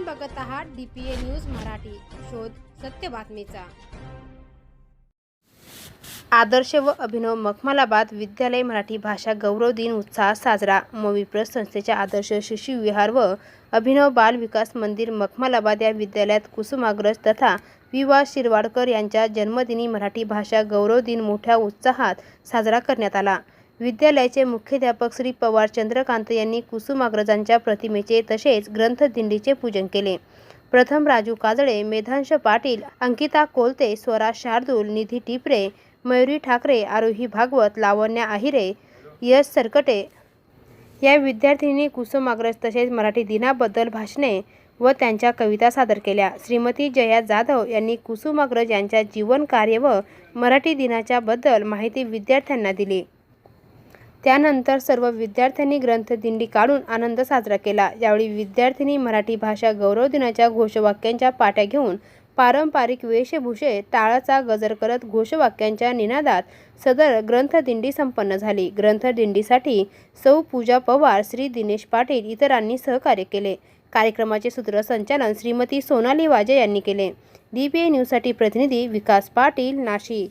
आपण बघत आहात डीपीए न्यूज मराठी. शोध सत्य बातमीचा. आदर्श व अभिनव मखमलाबाद विद्यालय मराठी भाषा गौरव दिन उत्साह साजरा. मविप्र संस्थेच्या आदर्श शिशु विहार व अभिनव बाल विकास मंदिर मखमलाबाद या विद्यालयात कुसुमाग्रज तथा विवा शिरवाडकर यांच्या जन्मदिनी मराठी भाषा गौरव दिन मोठ्या उत्साहात साजरा करण्यात आला. विद्यालयाचे मुख्याध्यापक श्री पवार चंद्रकांत यांनी कुसुमाग्रजांच्या प्रतिमेचे तसेच ग्रंथदिंडीचे पूजन केले. प्रथम राजू काजळे मेधांश पाटील अंकिता कोलते स्वरा शार्दूल निधी टिपरे मयुरी ठाकरे आरोही भागवत लावण्या आहिरे यश सरकटे या विद्यार्थिनी कुसुमाग्रज तसेच मराठी दिनाबद्दल भाषणे व त्यांच्या कविता सादर केल्या. श्रीमती जया जाधव यांनी कुसुमाग्रज यांच्या जीवन कार्य व मराठी दिनाच्याबद्दल माहिती विद्यार्थ्यांना दिली. त्यानंतर सर्व विद्यार्थ्यांनी ग्रंथदिंडी काढून आनंद साजरा केला. यावेळी विद्यार्थिनी मराठी भाषा गौरव दिनाच्या घोषवाक्यांच्या पाट्या घेऊन पारंपरिक वेशभूषे टाळाचा गजर करत घोषवाक्यांच्या निनादात सदर ग्रंथदिंडी संपन्न झाली. ग्रंथदिंडीसाठी सौ पूजा पवार श्री दिनेश पाटील इतरांनी सहकार्य केले. कार्यक्रमाचे सूत्रसंचालन श्रीमती सोनाली वाजे यांनी केले. डीपीए न्यूजसाठी प्रतिनिधी विकास पाटील नाशिक.